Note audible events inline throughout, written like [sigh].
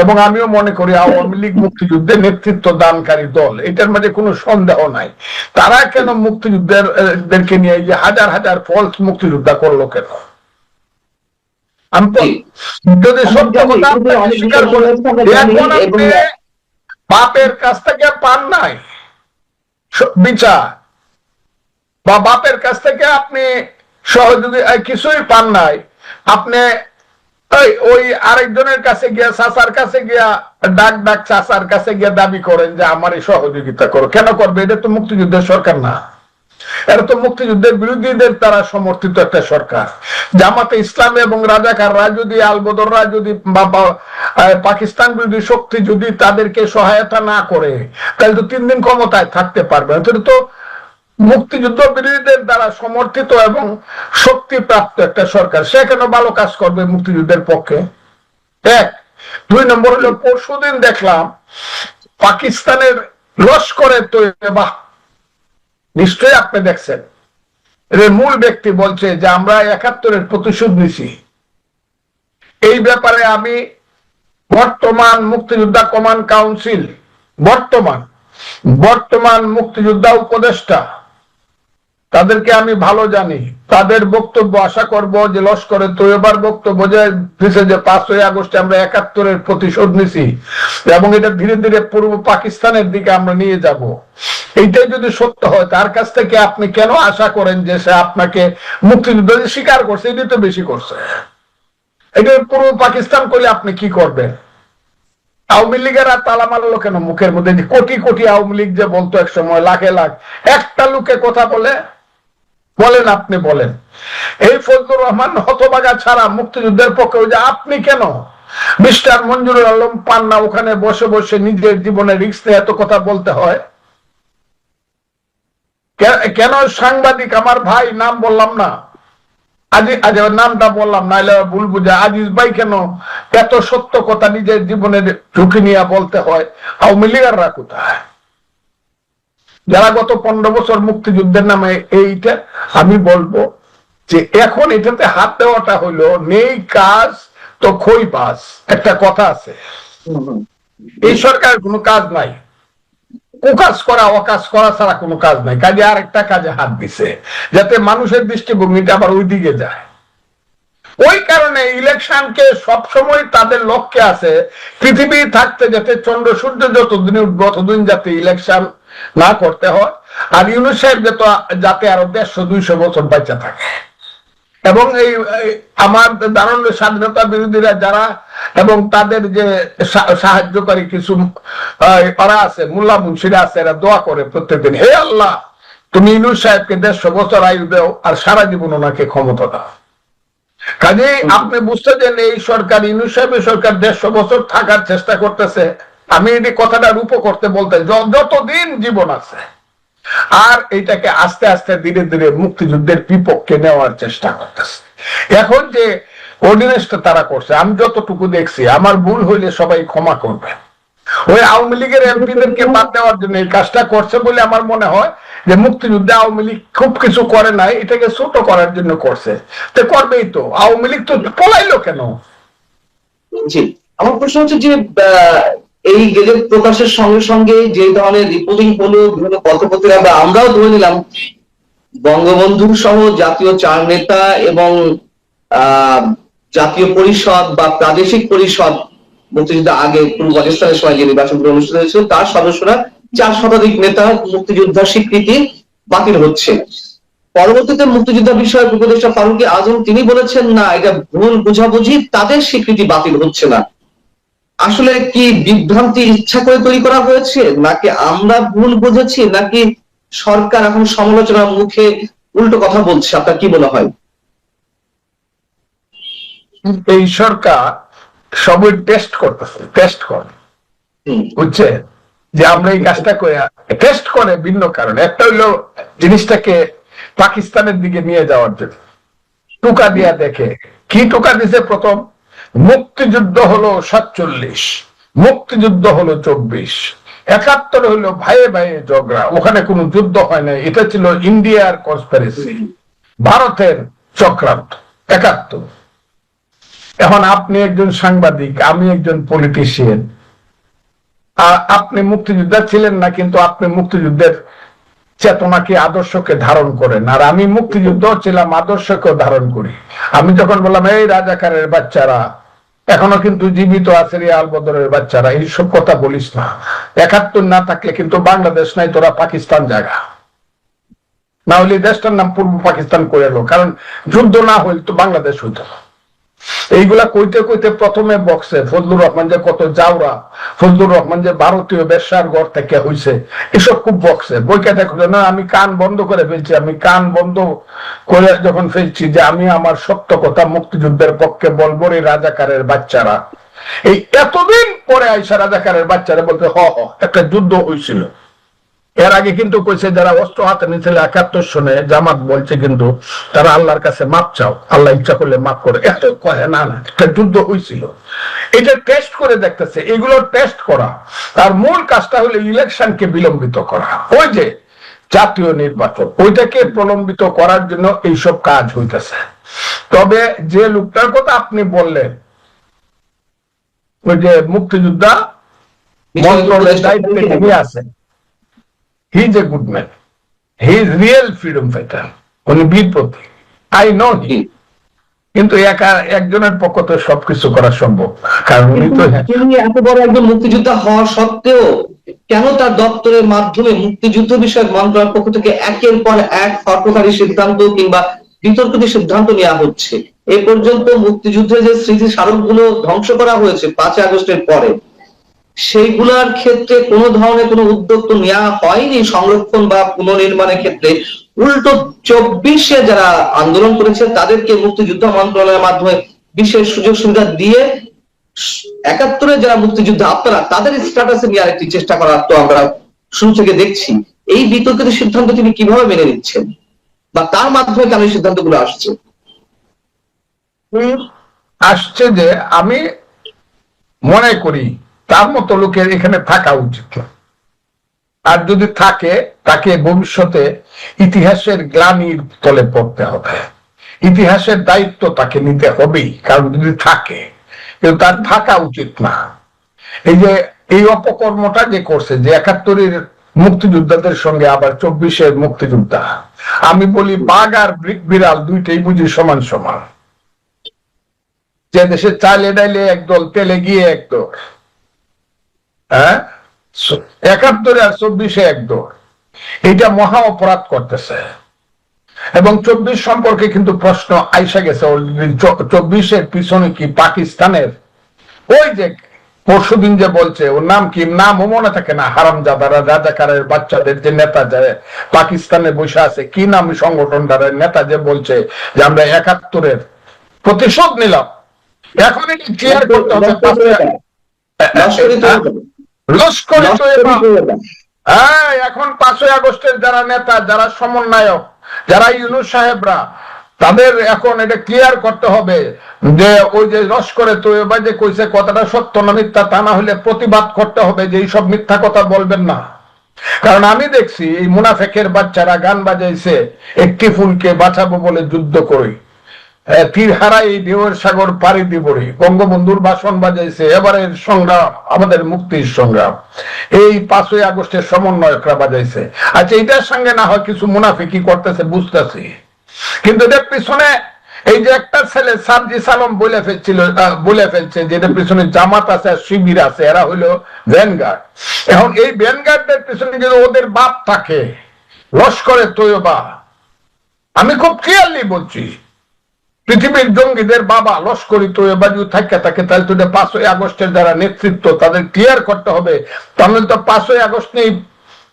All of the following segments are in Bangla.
এবং আমিও মনে করি আওয়ামী [laughs] লীগ মুক্তিযুদ্ধের নেতৃত্ব দানকারী দল এটার মাঝে কোনো সন্দেহ নাই। তারা কেন মুক্তিযুদ্ধের দেরকে নিয়ে যে হাজার হাজার ফলস মুক্তিযোদ্ধা করল কেন? আমি যদি সত্য কথা স্বীকার করি, এখন আপনি বাপের কাছ থেকে পান নাই। বিচার। বা বাপের কাছ থেকে আপনি সহযোগী কিছুই পান নাই। আপনি ওই আরেকজনের কাছে গিয়া, চাচার কাছে গিয়া, ডাক ডাক চাচার কাছে গিয়া দাবি করেন যে আমার এই সহযোগিতা করো। কেন করবে? এটা তো মুক্তিযুদ্ধের সরকার না। এটা তো মুক্তিযুদ্ধের বিরোধীদের দ্বারা সমর্থিত একটা সরকার। জামাতে ইসলাম এবং রাজাকাররা যদি আলবদররা যদি পাকিস্তান বিরোধী শক্তি যদি তাদেরকে সহায়তা না করে, তাহলে তো তিন দিন ক্ষমতায় থাকতে পারবে না। তো মুক্তিযুদ্ধ বিরোধীদের দ্বারা সমর্থিত এবং শক্তিপ্রাপ্ত একটা সরকার, সে কেন ভালো কাজ করবে মুক্তিযুদ্ধের পক্ষে? এক, দুই নম্বর হলো, পরশুদিন দেখলাম পাকিস্তানের লস্করের তৈবা নিশ্চয়ই আপনি দেখছেন। মূল ব্যক্তি বলছে যে, আমরা একাত্তরের প্রতিশোধ নিছি এই ব্যাপারে আমি বর্তমান মুক্তিযোদ্ধা কমান্ড কাউন্সিল, বর্তমান বর্তমান মুক্তিযোদ্ধা উপদেষ্টা তাদেরকে আমি ভালো জানি। তাদের বক্তব্য আশা করব যে লস্করে তৈবার বক্তব্য যে দিছে যে পাঁচই আগস্টে আমরা একাত্তরের প্রতিশোধ নিছি এবং এটা ধীরে ধীরে পূর্ব পাকিস্তানের দিকে আমরা নিয়ে যাব। এইটাই যদি সত্য হয়, তার কাছ থেকে আপনি কেন আশা করেন যে সে আপনাকে মুক্তিযুদ্ধ স্বীকার করছে? এটাই তো বেশি করছে। এটা পূর্ব পাকিস্তান করলে আপনি কি করবেন? আওয়ামী লীগের আর তালা মারলো কেন? মুখের মধ্যে কোটি কোটি আওয়ামী লীগ যে বলতো এক সময় লাখে লাখ। একটা লোকে কথা বলে বলেন, আপনি বলেন। এই ফজলুর রহমান হতবাগা ছাড়া মুক্তিযুদ্ধের পক্ষে যে আপনি কেন? মিস্টার মঞ্জুরুল আলম পান না ওখানে বসে বসে নিজের জীবনে রিক্স এত কথা বলতে হয়? কেন সাংবাদিক? আমার ভাই, নাম বললাম না। আজি, আজ নামটা বললাম, নাইলে ভুল বুঝা। আজিজ ভাই কেন এত সত্য কথা নিজের জীবনের ঝুঁকি নিয়ে বলতে হয়? আওয়ামী লীগাররা কোথায়? যারা গত পনেরো বছর মুক্তিযুদ্ধের নামে এইটা আমি বলব যে এখন এটাতে হাত দেওয়াটা হইল নেই কাজ তো খই পাস একটা কথা আছে। এই সরকারের কোনো কাজ নাই। কুকাজ করা, অকাজ করা ছাড়া কোনো কাজ নাই। কাজে আর একটা কাজে হাত দিছে, যাতে মানুষের দৃষ্টিভঙ্গিটা আবার ওই দিকে যায়। ওই কারণে ইলেকশনকে সবসময় তাদের লক্ষ্যে আছে পৃথিবী থাকতে যাতে চন্দ্র সূর্য যতদিন উঠবে ততদিন যাতে ইলেকশন না করতে হয়। আর ইউনুস সাহেব যাতে যাতে আরও দেড়শো দুইশো বছর বাচ্চা থাকে। এবং এই আমার দারুণ স্বাধীনতা বিরোধীরা যারা এবং তাদের যে সাহায্যকারী কিছু ওরা আছে মোল্লা মুন্সিরা আছে এরা দোয়া করে প্রত্যেকদিন হে আল্লাহ তুমি ইনুস সাহেবকে দেড়শো বছর আয়ু দেও আর সারা জীবন ওনাকে ক্ষমতা দাও। কাজে আপনি বুঝতে বুঝতেছেন এই সরকার ইনুস সাহেবের সরকার দেড়শো বছর থাকার চেষ্টা করতেছে। আমি এই কথাটা রূপ করতে বলতে যতদিন জীবন আছে, আর এইটাকে আস্তে আস্তে ধীরে ধীরে মুক্তিযুদ্ধের বিপক্ষে নেওয়ার চেষ্টা করতেছে। এখন যে অর্ডিনেন্সটা তারা করছে, আমি যতটুকু দেখছি, আমার ভুল হইলে সবাই ক্ষমা করবে। ওই আওয়ামী লীগের এমপিদেরকে বাদ দেওয়ার জন্য এই কাজটা করছে বলে আমার মনে হয় যে মুক্তিযুদ্ধে আওয়ামী লীগ খুব কিছু করে নাই, এটাকে ছোট করার জন্য করছে। তো করবেই তো, আওয়ামী লীগ তো পলাইলো কেন? জি, আমার প্রশ্ন হচ্ছে যে এই গেজেট প্রকাশের সঙ্গে সঙ্গে যে ধরনের রিপোর্টিং হলো, বিভিন্ন পত্রপত্রিকা আমরাও ধরে নিলাম, বঙ্গবন্ধু সহ জাতীয় চার নেতা এবং জাতীয় পরিষদ বা প্রাদেশিক পরিষদ মুক্তিযুদ্ধ আগে পূর্ব পাকিস্তানের সময় যে নির্বাচনগুলো অনুষ্ঠিত হয়েছিল, তার সদস্যরা চার শতাধিক নেতা মুক্তিযোদ্ধার স্বীকৃতি বাতিল হচ্ছে। পরবর্তীতে মুক্তিযোদ্ধা বিষয়ক উপদেষ্টা ফারুকি আজম তিনি বলেছেন, না, এটা ভুল বুঝাবুঝি, তাদের স্বীকৃতি বাতিল হচ্ছে না। আসলে কি বিভ্রান্তি ইচ্ছা করে তৈরি করা হয়েছে? নাকি আমরা ভুল বুঝেছি? নাকি সরকার এখন সমালোচনার মুখে উল্টো কথা বলছে? আপনার কি মনে হয়? এই সরকার সবই টেস্ট করতেছে টেস্ট করে। বুঝছে? যে আমরা এই কাজটা করে টেস্ট করে ভিন্ন কারণে। একটা হইল জিনিসটাকে পাকিস্তানের দিকে নিয়ে যাওয়ার জন্য। টুকা দিয়া দেখে। কি টুকা দিছে প্রথম? মুক্তিযুদ্ধ হলো সাতচল্লিশ, মুক্তিযুদ্ধ হলো চব্বিশ, একাত্তর হলো ভাইয়ে ভাইয়ে ঝগড়া, ওখানে কোনো যুদ্ধ হয় না এটা ছিল ইন্ডিয়ার কনস্পারেসি ভারতের চক্রান্ত, একাত্তর। এখন আপনি একজন সাংবাদিক, আমি একজন পলিটিশিয়ান আপনি মুক্তিযোদ্ধা ছিলেন না, কিন্তু আপনি মুক্তিযুদ্ধের চেতনাকে আদর্শকে ধারণ করেন? আর আমি মুক্তিযুদ্ধ ছিলাম আদর্শকে ধারণ করি। আমি যখন বললাম, এই রাজাকারের বাচ্চারা এখনও কিন্তু জীবিত আছে রিয়াল বদরের বাচ্চারা এইসব কথা বলিস না একাত্তর না থাকলে কিন্তু বাংলাদেশ নাই, তোরা পাকিস্তান জায়গা না হলে দেশটার নাম পূর্ব পাকিস্তান করে এলো কারণ যুদ্ধ না হইলে তো বাংলাদেশ হইতো না। এইগুলা কইতে কইতে প্রথমে বক্সে, ফজলুর রহমান যে কত জাউরা ফজলুর রহমান যে ভারতীয় বেশ্যার ঘর থেকে হইছে, এসব খুব বক্সে। বইকাটা খুলে না, আমি কান বন্ধ করে ফেলছি, আমি কান বন্ধ করে যখন ফেলছি যে, আমি আমার সত্য কথা মুক্তিযুদ্ধের পক্ষে বলব রে রাজাকারের বাচ্চারা। এই এতদিন পরে আইসা রাজাকারের বাচ্চারা বলতে হ হ, একটা যুদ্ধ হয়েছিল এর আগে কিন্তু কইছে যারা অস্ত্র হাতে নিয়েছিল একাত্তর সনে জামাত বলছে কিন্তু তারা আল্লাহর কাছে মাপ চাও আল্লাহ ইচ্ছা করলে মাপ করে। এত কহে না না একটা যুদ্ধ হয়েছিল এটা টেস্ট করে দেখতেছে এগুলো টেস্ট করা। তার মূল কাজটা হলো ইলেকশনকে বিলম্বিত করা। ওই যে জাতীয় নির্বাচন ওইটাকে প্রলম্বিত করার জন্য এইসব কাজ হইতেছে। তবে যে লোকটার কথা আপনি বললেন ওই যে মুক্তিযোদ্ধা মন্ত্রণালয়ের দায়িত্বে যিনি he is a good man he is real freedom fighter উনি বীর প্রতীক আই নো হি কিন্তু একা একজনের পক্ষ তো সবকিছু করা সম্ভব। কারণ উনি তো এত বড় একজন মুক্তিযোদ্ধা হওয়া সত্ত্বেও কেন তার দপ্তরের মাধ্যমে মুক্তিযুদ্ধ বিষয়ক মন্ত্রণালয়ের পক্ষ থেকে একের পর এক হটকারী সিদ্ধান্ত কিংবা বিতর্কিত সিদ্ধান্ত নেওয়া হচ্ছে? এ পর্যন্ত মুক্তিযুদ্ধের যে স্মৃতি স্মারকগুলো ধ্বংস করা হয়েছে পাঁচই আগস্টের পরে সেইগুলোর ক্ষেত্রে কোনো ধরনের কোনো উদ্যোগ তো নেওয়া হয়নি সংরক্ষণ বা পুনর্নির্মাণের ক্ষেত্রে। উল্টো চব্বিশে যারা আন্দোলন করেছে, তাদেরকে মুক্তিযুদ্ধ মন্ত্রণালয়ের মাধ্যমে বিশেষ সুযোগ সুবিধা দিয়ে একাত্তরে যারা মুক্তিযুদ্ধ আপনারা, তাদের স্ট্যাটাসে নিয়ে আরেকটি চেষ্টা করার তো আমরা শুরু থেকে দেখছি। এই বিতর্কিত সিদ্ধান্ত তিনি কীভাবে মেনে নিচ্ছেন? বা তার মাধ্যমে কেন এই সিদ্ধান্তগুলো আসছে? আসছে যে আমি মনে করি তার মতো লোকের এখানে থাকা উচিত। আর যদি থাকে, তাকে ভবিষ্যতে ইতিহাসের গ্লানির তলে পড়তে হবে। ইতিহাসের দায়িত্ব তাকে নিতে হবেই, কারণ যদি থাকে, কিন্তু তার থাকা উচিত না। এই যে, এই অপকর্মটা যে করছে, যে একাত্তরের মুক্তিযোদ্ধাদের সঙ্গে আবার চব্বিশের মুক্তিযোদ্ধা, আমি বলি বাঘ আর বিড়াল দুইটাই বুঝি সমান সমান। যে দেশে চাইলে ডাইলে একদল তেলে গিয়ে একদল হ্যাঁ? একাত্তরে আর চব্বিশে একদল এটা মহা অপরাধ করতেছে। এবং চব্বিশ সম্পর্কে কিন্তু প্রশ্ন আইসা গেছে চব্বিশের পিছনে কি পাকিস্তানের? ওই যে পরশুদিন যে বলছে, ওর নাম কি? নামও মনে থাকে না। হারামজাদারা, রাজাকারের বাচ্চাদের যে নেতা যে পাকিস্তানে বসে আছে, কি নাম সংগঠনটার নেতা যে বলছে যে আমরা একাত্তরের প্রতিশোধ নিলাম। এখন এটি ক্লিয়ার করতে হবে। লস্করি। হ্যাঁ এখন পাঁচই আগস্টের যারা নেতা যারা সমন্বয়ক যারা ইউনুস সাহেবরা তাদের এখন এটা ক্লিয়ার করতে হবে যে ওই যে লস্করে তো এবার যে কইছে কথাটা সত্য না মিথ্যা তা না হলে প্রতিবাদ করতে হবে যে এইসব মিথ্যা কথা বলবেন না। কারণ আমি দেখছি এই মুনাফেকের বাচ্চারা গান বাজাইছে একটি ফুলকে বাঁচাবো বলে যুদ্ধ করি হারাই ঢেউয়ের সাগর পাড়ি দিবরি বঙ্গবন্ধুর ভাষণ বাজাইছে, এবারের সংগ্রাম, আমাদের মুক্তির সংগ্রাম। এই পাঁচই আগস্টের সমন্বয়করা বাজাইছে। আচ্ছা এটার সঙ্গে না হয় কিছু করতেছে, বুঝতেছি। কিন্তু পিছনে এই যে একটা ছেলে বলে ফেলছিল বলে ফেলছে যে এটার পিছনে জামাত আছে আর শিবির আছে, এরা হইল ভ্যানগার্ড। এখন এই ভ্যানগার্ডদের পিছনে যদি ওদের বাপ থাকে, লস্করে তৈবা আমি খুব ক্লিয়ারলি বলছি পৃথিবীর জঙ্গিদের বাবা লস্করি তো এবাজু থাকে থাকে তাহলে তো পাঁচই আগস্টের যারা নেতৃত্ব, তাদের ক্লিয়ার করতে হবে। তাহলে তো পাঁচই আগস্ট নিয়ে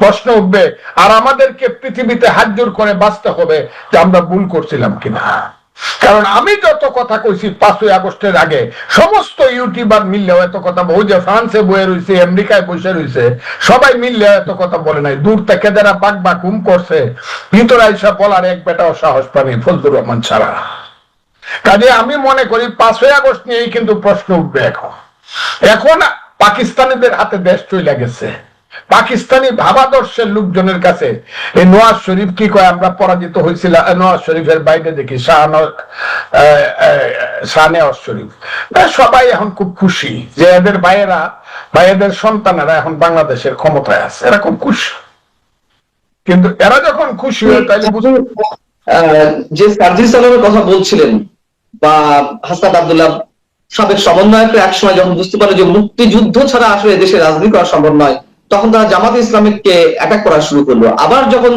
প্রশ্ন উঠবে, আর আমাদেরকে পৃথিবীতে হাত জোর করে বাঁচতে হবে, যে আমরা ভুল করছিলাম কিনা। কারণ আমি যত কথা কইছি পাঁচই আগস্টের আগে, সমস্ত ইউটিউবার মিললেও এত কথা ওই যে ফ্রান্সে বয়ে রয়েছে আমেরিকায় বসে রয়েছে সবাই মিললে এত কথা বলে নাই। দূর থেকে যারা বাক হুম করছে, ভিতরে বলার এক বেটাও সাহস পানি ফজলুর রহমান ছাড়া। কাজে আমি মনে করি পাঁচই আগস্ট নিয়েই কিন্তু প্রশ্ন উঠবে এখন। এখন পাকিস্তানিদের হাতে দেশ চলে গেছে। পাকিস্তানি ভাবাদর্শের লোকজনের কাছে এই নওয়াজ শরীফ কি কয়? আমরা পরাজিত হয়েছিলাম নওয়াজ শরীফের বাইরে দেখি শাহনওয়াজ শরীফ। সবাই এখন খুব খুশি যে এদের ভাইয়েরা বা এদের সন্তানেরা এখন বাংলাদেশের ক্ষমতায় আছে। এরা খুব খুশি। কিন্তু এরা যখন খুশি হয় তাহলে যে সার্জিস আলমের কথা বলছিলেন বা হাসনাত আব্দুল্লাহ সাবেক সমন্বয়ক এক সময় যখন বুঝতে পারল যে মুক্তিযুদ্ধ ছাড়া আসলে দেশে রাজনীতি করা সম্ভব নয়, তখন তারা জামাত ইসলামিককে অ্যাটাক করা শুরু করল। আবার যখন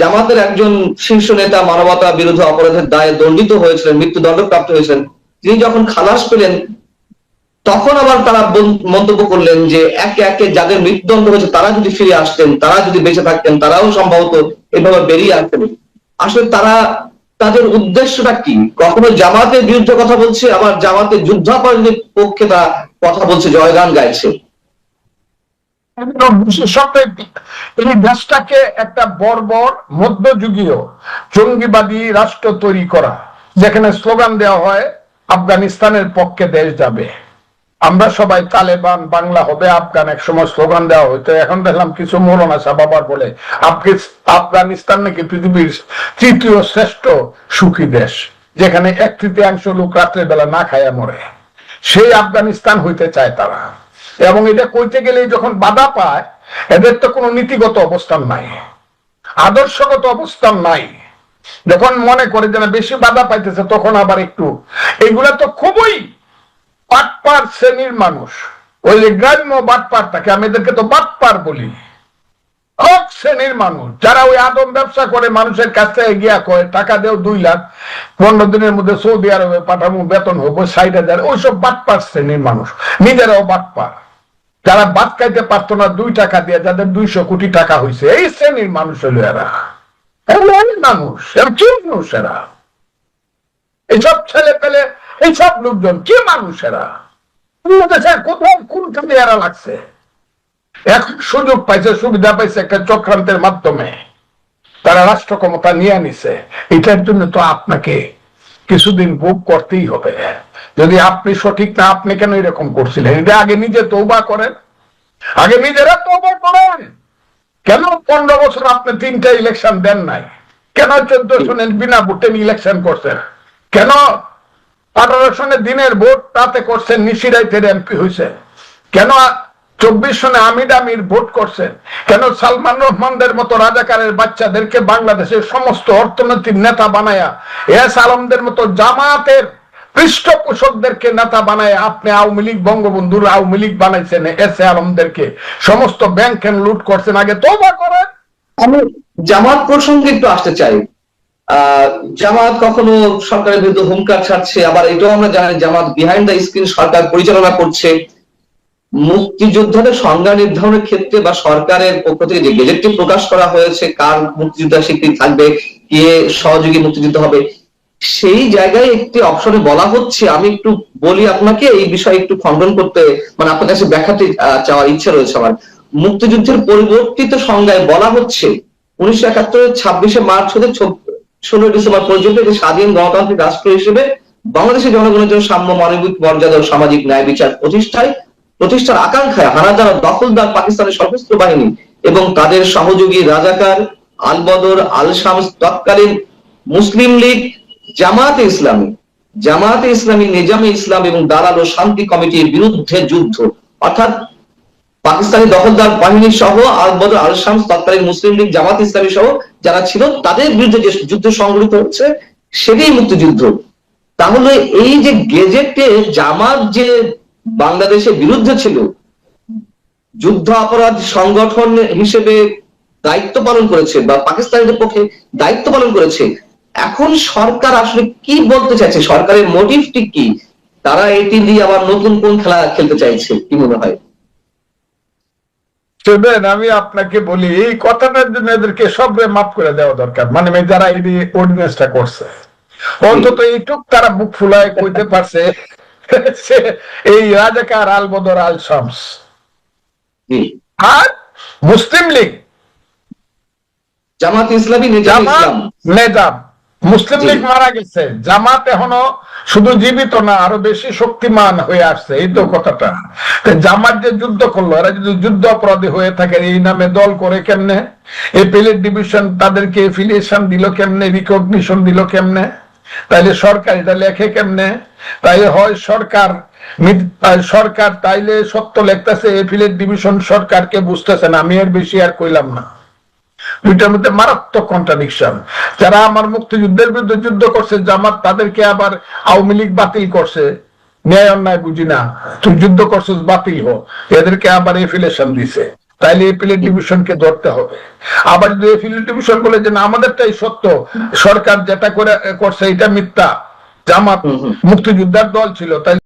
জামাতের একজন শীর্ষ নেতা মানবতা বিরোধী অপরাধের দায়ে দণ্ডিত হয়েছিলেন মৃত্যুদণ্ড প্রাপ্ত হয়েছিলেন, তিনি যখন খালাস পেলেন, তখন আবার তারা মন্তব্য করলেন যে একে একে যাদের মৃত্যুদণ্ড হয়েছে, তারা যদি ফিরে আসতেন, তারা যদি বেঁচে থাকতেন, তারাও সম্ভবত এভাবে বেরিয়ে আসতেন। আসলে তারা তাদের উদ্দেশ্যটা কি? কখনো জামাতের বিরুদ্ধে কথা বলছে? আবার জামাতের যুদ্ধাপরাধীদের পক্ষে তারা কথা বলছে? জয়গান গাইছে। এই দেশটাকে একটা বর্বর মধ্যযুগীয় জঙ্গিবাদী রাষ্ট্র তৈরি করা, যেখানে স্লোগান দেওয়া হয়, আফগানিস্তানের পক্ষে দেশ যাবে। আমরা সবাই তালেবান, বাংলা হবে, আফগান, এক সময় স্লোগান দেওয়া হইতো এখন দেখলাম কিছু মৌলানা সাহেব আবার বলে। আফগানিস্তান নাকি পৃথিবীর তৃতীয় শ্রেষ্ঠ সুখী দেশ, যেখানে এক তৃতীয়াংশ লোক রাত্রের বেলা না খায়া মরে। সেই আফগানিস্তান হইতে চায় তারা। এবং এটা কইতে গেলে যখন বাধা পায়, এদের তো কোনো নীতিগত অবস্থান নাই, আদর্শগত অবস্থান নাই। যখন মনে করে যে বেশি বাধা পাইতেছে, তখন আবার একটু। এগুলা তো খুবই বাটপার শ্রেণির মানুষ। ওই যে গ্রাম্য বাটপার থাকে আমি এদেরকে তো বাটপার বলি। এক শ্রেণির মানুষ। যারা ওই আদম ব্যবসা করে, মানুষের কাছ থেকে গিয়া কয়, টাকা দেও দুই লাখ, পনেরো দিনের মধ্যে সৌদি আরবে পাঠাবো, বেতন হব ষাট হাজার। ওইসব বাটপার শ্রেণির মানুষ। নিজেরাও বাটপার। যারা বাদ খাইতে পারতো না, দুই টাকা দিয়ে, যাদের দুইশো কোটি টাকা হয়েছে এই শ্রেণির মানুষ হলো এরা। এরা মানুষ, এরা কি মানুষ এরা। এইসব ছেলে পেলে এইসব লোকজন কি মানুষ এরা বাংলাদেশের কোথাও কোনখানে এরা লাগছে? এখন সুযোগ পাইছে, সুবিধা পাইছে একটা চক্রান্তের মাধ্যমে। তারা রাষ্ট্র ক্ষমতা নিয়ে নিছে এটার জন্য তো আপনাকে কিছুদিন ভোগ করতেই হবে। যদি আপনি সঠিক না, আপনি কেন এরকম করছিলেন? এটা আগে নিজে তৌবা করেন। আগে নিজেরা তৌবা করেন। কেন পনেরো বছর আপনি তিনটা ইলেকশন দেন নাই? কেন চোদ্দ শুনেন বিনা ভোটে ইলেকশন করছেন? কেন আঠারো দিনের ভোট করছেন এমপি হয়েছে কেন চব্বিশ সনে আমির আমির ভোট করছেন? কেন সালমান রহমানদের মতো রাজাকারের বাচ্চাদেরকে বাংলাদেশের সমস্ত অর্থনৈতিক নেতা বানায়া, এস আলমদের মতো জামাতের পৃষ্ঠপোষকদেরকে নেতা বানায় আপনি আওয়ামী লীগ, বঙ্গবন্ধুর আওয়ামী লীগ বানাইছেন, এস এ আলমদেরকে? সমস্ত ব্যাংক লুট করছেন, আগে তোবা করেন। আমি জামাত প্রসঙ্গে একটু আসতে চাই। জামাত কখনো সরকারের বিরুদ্ধে হুমকার ছাড়ছে আবার এটাও আমরা জানি জামাত বিহাইন্ড দ্য স্ক্রিন সরকার পরিচালনা করছে। মুক্তিযোদ্ধাদের সংজ্ঞা নির্ধারণের ক্ষেত্রে বা সরকারের পক্ষ থেকে যে গেজেটটি প্রকাশ করা হয়েছে কার মুক্তিযোদ্ধা স্বীকৃতি থাকবে কে সহযোগী মুক্তিযুদ্ধ হবে সেই জায়গায় একটি অপশনে বলা হচ্ছে আমি একটু বলি আপনাকে এই বিষয়ে একটু খণ্ডন করতে মানে আপনার কাছে ব্যাখ্যাতে আহ, চাওয়ার ইচ্ছা রয়েছে আমার। মুক্তিযুদ্ধের পরিবর্তিত সংজ্ঞায় বলা হচ্ছে উনিশশো একাত্তরের ছাব্বিশে মার্চ হতে ষোলোই ডিসেম্বর পর্যন্ত যে স্বাধীন গণতান্ত্রিক রাষ্ট্র হিসেবে বাংলাদেশের জনগণের জন্য সাম্য মানবিক মর্যাদা ও সামাজিক ন্যায় বিচার প্রতিষ্ঠায়, প্রতিষ্ঠার আকাঙ্ক্ষায় হানাদার দখলদার পাকিস্তানের সশস্ত্র বাহিনী এবং তাদের সহযোগী রাজাকার আলবদর আল শামস তৎকালীন মুসলিম লীগ জামাতে ইসলামী। জামাতে ইসলামী, নিজামে ইসলাম এবং দালাল ও শান্তি কমিটির বিরুদ্ধে যুদ্ধ। অর্থাৎ পাকিস্তানি দখলদার বাহিনী সহ আল বদর আল শামস তৎকালীন মুসলিম লীগ জামাত ইসলামী সহ যারা ছিল, তাদের বিরুদ্ধে যে যুদ্ধ সংগঠিত হচ্ছে, সেটাই মুক্তিযুদ্ধ। তাহলে এই যে গেজেটে জামাত যে বাংলাদেশের বিরুদ্ধে ছিল, যুদ্ধ অপরাধ সংগঠন হিসেবে দায়িত্ব পালন করেছে বা পাকিস্তানিদের পক্ষে দায়িত্ব পালন করেছে, এখন সরকার আসলে কি বলতে চাইছে? সরকারের মোটিভটি কি? তারা এটি দিয়ে আবার নতুন কোন খেলা খেলতে চাইছে, কি মনে হয়? শুনেন আমি আপনাকে বলি এই কথাটার জন্য এদেরকে সবরে মাফ করে দেওয়া দরকার। মানে যারা এই অর্ডিনেন্সটা করছে। অন্তত এইটুক তারা মুখ ফুলায় কইতে পারছে এই রাজাকার আল বদর আল শামস আর মুসলিম লীগ। জামাত ইসলামী নিজাম জামাত নেজাম মুসলিম লীগ মারা গেছে। জামাত এখনও শুধু জীবিত না আরও বেশি শক্তিমান হয়ে আসছে। এই তো কথাটা। জামাত যে যুদ্ধ করল এরা যদি যুদ্ধ অপরাধী হয়ে থাকে এই নামে দল করে কেমনে? এপিলেট ডিভিশন তাদেরকে এফিলিয়েশন দিল কেমনে? রিকগনিশন দিল কেমনে? তাইলে সরকার এটা লেখে কেমনে? তাইলে হয় সরকার সরকার তাইলে সত্য লেখতেছে এফিলেট ডিভিশন সরকারকে বুঝতেছে না। আমি এর বেশি আর কইলাম না। দুইটার মধ্যে মারাত্মক কন্ট্রাডিকশন যারা আমার মুক্তিযুদ্ধের বিরুদ্ধে যুদ্ধ করছে জামাত তাদেরকে আবার আওয়ামী লীগ বাতিল করছে। ন্যায় অন্যায় বুঝি না। তুই যুদ্ধ করছিস বাতিল হো। এদেরকে আবার এফিলেশন দিছে। তাইলে এপিলেট ডিভিশনকে ধরতে হবে। আবার যদি এপিলেট ডিভিশন বলে যে না আমাদেরটাই সত্য সরকার যেটা করে করছে এটা মিথ্যা। জামাত। মুক্তিযোদ্ধার দল ছিল তাই